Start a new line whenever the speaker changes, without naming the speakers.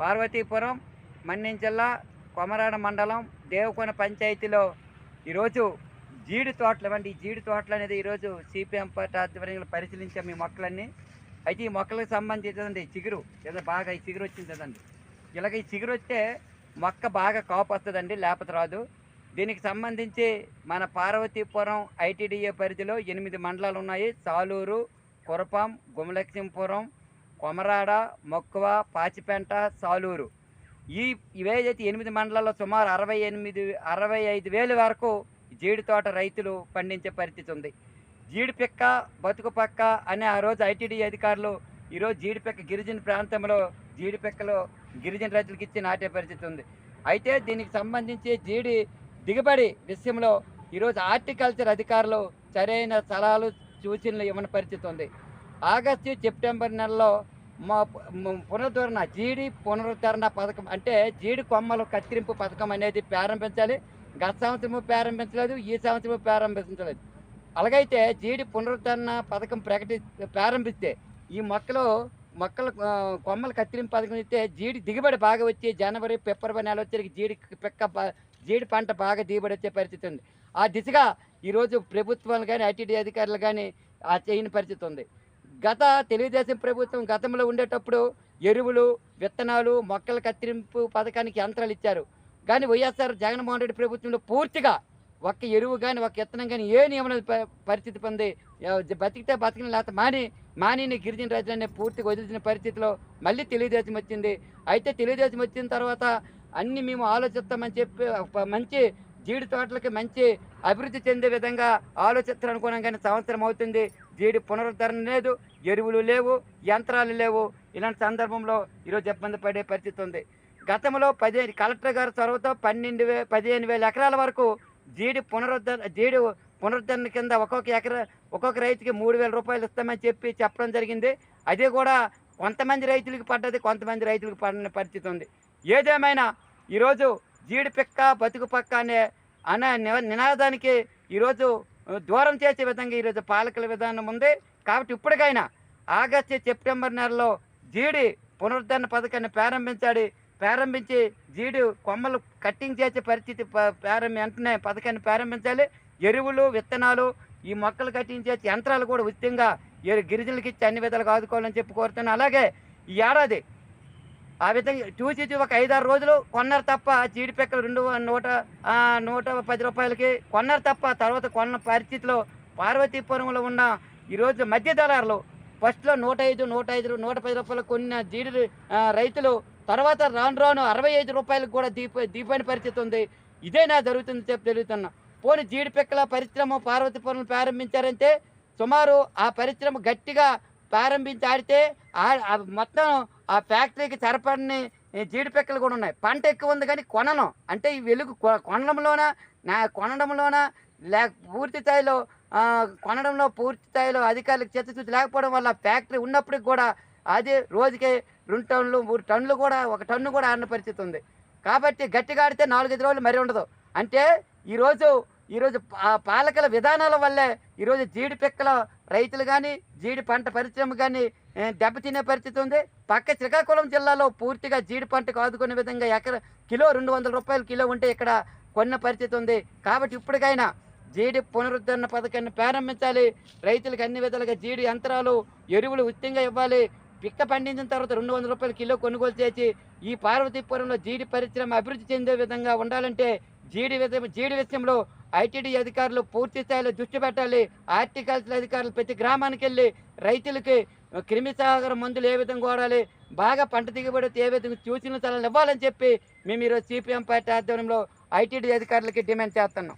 పార్వతీపురం మన్యం జిల్లా కొమరాడ మండలం దేవకొన పంచాయతీలో ఈరోజు జీడి తోటలు అండి ఈ జీడి తోటలు అనేది ఈరోజు సిపిఎం పార్టీ ఆధ్వర్యంలో పరిశీలించాం ఈ మొక్కలన్నీ. అయితే ఈ మొక్కలకు సంబంధించిందండి చిగురు. ఏదో బాగా ఈ చిగురు వచ్చింది కదండి ఇలాగ ఈ చిగురు వస్తే మొక్క బాగా కాపు వస్తుందండి లేకపోతే రాదు. దీనికి సంబంధించి మన పార్వతీపురం ఐటీడీఏ పరిధిలో ఎనిమిది మండలాలు ఉన్నాయి. సాలూరు కురపాం గుమలక్ష్మీపురం కొమరాడ మొక్కువ పాచిపెంట సాలూరు. ఈ ఇవేదైతే ఎనిమిది మండలాల్లో సుమారు అరవై ఎనిమిది అరవై ఐదు వేల వరకు జీడి తోట రైతులు పండించే పరిస్థితి ఉంది. జీడి పిక్క బతుకు పక్క అనే ఆ రోజు ఐటీడీ అధికారులు ఈరోజు జీడి పిక్క గిరిజన ప్రాంతంలో జీడి పిక్కలు గిరిజన రైతులకు ఇచ్చి నాటే పరిస్థితి ఉంది. అయితే దీనికి సంబంధించి జీడి దిగుబడి విషయంలో ఈరోజు హార్టికల్చర్ అధికారులు సరైన సలహాలు సూచనలు ఇవ్వని పరిస్థితి ఉంది. ఆగస్టు సెప్టెంబర్ నెలలో మా పునరుద్ధరణ జీడి పునరుద్ధరణ పథకం అంటే జీడి కొమ్మలు కత్తిరింపు పథకం అనేది ప్రారంభించాలి. గత సంవత్సరము ప్రారంభించలేదు ఈ సంవత్సరము ప్రారంభించలేదు. అలాగైతే జీడి పునరుద్ధరణ పథకం ప్రకటి ప్రారంభిస్తే ఈ మొక్కలు మొక్కలు కొమ్మలు కత్తిరింపు పథకం ఇస్తే జీడి దిగుబడి బాగా వచ్చి జనవరి ఫిబ్రవరి నెల వచ్చేసరికి జీడి పిక్క జీడి పంట బాగా దిగుబడి వచ్చే పరిస్థితి ఉంది. ఆ దిశగా ఈరోజు ప్రభుత్వాలు కానీ ఐటీడీ అధికారులు కానీ ఆ చేయని పరిస్థితి ఉంది. గత తెలుగుదేశం ప్రభుత్వం గతంలో ఉండేటప్పుడు ఎరువులు విత్తనాలు మొక్కల కత్తిరింపు పథకానికి యంత్రాలు ఇచ్చారు. కానీ వైఎస్ఆర్ జగన్మోహన్ రెడ్డి ప్రభుత్వంలో పూర్తిగా ఒక్క ఎరువు కానీ ఒక విత్తనం కానీ ఏ నియమన పరిస్థితి పొంది బతికితే బతికిన లేకపోతే మాని మానిని గిరిజన రైతులనే పూర్తిగా వదిలిసిన పరిస్థితిలో మళ్ళీ తెలుగుదేశం వచ్చింది. అయితే తెలుగుదేశం వచ్చిన తర్వాత అన్ని మేము ఆలోచిస్తామని చెప్పి మంచి జీడి తోటలకి మంచి అభివృద్ధి చెందే విధంగా ఆలోచిస్తారు అనుకున్నాం సంవత్సరం అవుతుంది. జీడి పునరుద్ధరణ లేదు ఎరువులు లేవు యంత్రాలు లేవు. ఇలాంటి సందర్భంలో ఈరోజు ఇబ్బంది పడే పరిస్థితి ఉంది. గతంలో పదిహేను కలెక్టర్ గారి చొరవతో పన్నెండు వే పదిహేను వేల ఎకరాల వరకు జీడి పునరుద్ధరణ జీడి పునరుద్ధరణ కింద ఒక్కొక్క ఎకరా ఒక్కొక్క రైతుకి మూడు వేల రూపాయలు ఇస్తామని చెప్పి చెప్పడం జరిగింది. అదే కూడా కొంతమంది రైతులకు పడ్డది కొంతమంది రైతులకు పడిన పరిస్థితి ఉంది. ఏదేమైనా ఈరోజు జీడి పిక్క బతుకు పక్క అనే అనే నినాదానికి ఈరోజు దూరం చేసే విధంగా ఈరోజు పాలకుల విధానం ఉంది. కాబట్టి ఇప్పటికైనా ఆగస్టు సెప్టెంబర్ నెలలో జీడి పునరుద్ధరణ పథకాన్ని ప్రారంభించాడు ప్రారంభించి జీడి కొమ్మలు కట్టింగ్ చేసే పరిస్థితి ప్రారంభ వెంటనే పథకాన్ని ప్రారంభించాలి. ఎరువులు విత్తనాలు ఈ మొక్కలు కట్టించే యంత్రాలు కూడా ఉచితంగా గిరిజనులకి ఇచ్చి అన్ని విధాలుగా ఆదుకోవాలని చెప్పి కోరుతున్నాను. అలాగే ఈ ఏడాది ఆ విధంగా చూసి చూసి ఒక ఐదారు రోజులు కొన్నారు తప్ప జీడిపిక్కలు రెండు నూట నూట పది రూపాయలకి కొన్నారు తప్ప తర్వాత కొన్న పరిస్థితిలో పార్వతీపురంలో ఉన్న ఈరోజు మధ్య దళారులు ఫస్ట్లో నూట ఐదు నూట ఐదు నూట పది రూపాయలు కొన్న జీడి రైతులు తర్వాత రాను రాను అరవై ఐదు రూపాయలకు కూడా దీప దీపైన పరిస్థితి ఉంది. ఇదేనా జరుగుతుంది చెప్పి తెలుగుతున్నా. పోనీ జీడి పిక్కల పరిశ్రమ పార్వతీపురం ప్రారంభించారంటే సుమారు ఆ పరిశ్రమ గట్టిగా ప్రారంభించి ఆడితే ఆ మొత్తం ఆ ఫ్యాక్టరీకి సరిపడని జీడిపెక్కలు కూడా ఉన్నాయి. పంట ఎక్కువ ఉంది కానీ కొనను. అంటే ఈ వెలుగు కొ- కొనడంలోన నా కొనడంలోన లే పూర్తి స్థాయిలో కొనడంలో పూర్తి స్థాయిలో అధికారులకు చిత్తశుద్ధి లేకపోవడం వల్ల ఫ్యాక్టరీ ఉన్నప్పటికి కూడా అది రోజుకి రెండు టన్నులు మూడు టన్నులు కూడా ఒక టన్ను కూడా ఆడిన పరిస్థితి ఉంది. కాబట్టి గట్టిగా ఆడితే నాలుగైదు రోజులు మరీ ఉండదు. అంటే ఈరోజు ఈరోజు పాలకల విధానాల వల్లే ఈరోజు జీడి పిక్కల రైతులు కానీ జీడి పంట పరిశ్రమ కానీ దెబ్బతినే పరిస్థితి ఉంది. పక్క శ్రీకాకుళం జిల్లాలో పూర్తిగా జీడి పంటకు ఆదుకునే విధంగా ఎకర కిలో రెండు వందల రూపాయలు కిలో ఉంటే ఇక్కడ కొన్న పరిస్థితి ఉంది. కాబట్టి ఇప్పటికైనా జీడి పునరుద్ధరణ పథకాన్ని ప్రారంభించాలి. రైతులకు అన్ని విధాలుగా జీడి యంత్రాలు ఎరువులు ఉచితంగా ఇవ్వాలి. పిక్క పండించిన తర్వాత రెండు వందల రూపాయలు కిలో కొనుగోలు చేసి ఈ పార్వతీపురంలో జీడి పరిశ్రమ అభివృద్ధి చెందే విధంగా ఉండాలంటే జీడి జీడి విషయంలో ఐటీడీ అధికారులు పూర్తి స్థాయిలో దృష్టి పెట్టాలి. హార్టికల్చర్ అధికారులు ప్రతి గ్రామానికి వెళ్ళి రైతులకి క్రిమిసాగర మందులు ఏ విధంగా వాడాలి? బాగా పంట దిగుబడి ఏ విధంగా సూచనలు సలహాలు ఇవ్వాలని చెప్పి మేము ఈరోజు సిపిఎం పార్టీ ఆధ్వర్యంలో ఐటీడీ అధికారులకి డిమాండ్ చేస్తున్నాం.